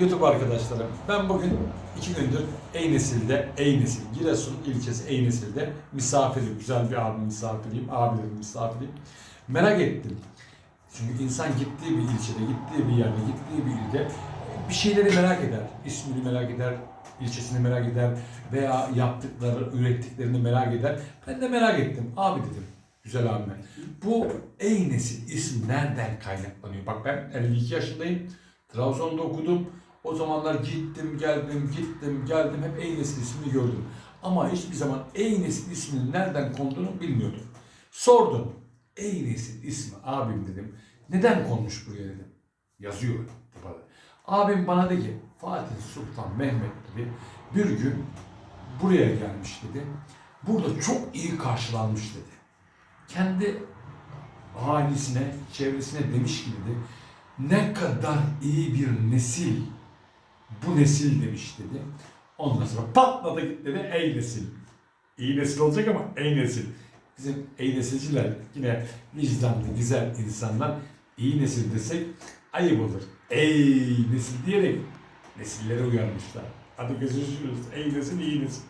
YouTube arkadaşlarım. Ben bugün iki gündür Eynesil'de, Eynesil, Giresun ilçesi Eynesil'de misafirim. Güzel bir abim misafiriyim, abilerim misafiriyim. Merak ettim. Çünkü insan gittiği bir ilçede, gittiği bir yerde, gittiği bir ilde bir şeyleri merak eder. İsmini merak eder, ilçesini merak eder veya yaptıkları, ürettiklerini merak eder. Ben de merak ettim. Abi dedim, güzel abime. Bu Ey Nesil ismi nereden kaynaklanıyor? Bak ben 52 yaşındayım. Trabzon'da okudum. O zamanlar gittim, geldim, gittim, geldim. Hep Ey ismini gördüm. Ama hiçbir zaman Ey Nesil isminin nereden konduğunu bilmiyordum. Sordum. Ey ismi abim dedim. Neden konmuş buraya dedim. Yazıyor tabada. Abim bana dedi ki Fatih Sultan Mehmet dedi bir gün buraya gelmiş dedi. Burada çok iyi karşılanmış dedi. Kendi ailesine, çevresine demiş ki dedi. Ne kadar iyi bir nesil bu nesil demiş dedi. Ondan sonra patladı gitti dedi ey nesil. İyi nesil olacak ama ey nesil. Bizim ey nesilciler yine vicdanlı, güzel insanlar iyi nesil desek ayıp olur. Ey nesil diyerek nesillere uyarmışlar. Hadi gözünüzü Ey nesil iyi nesil.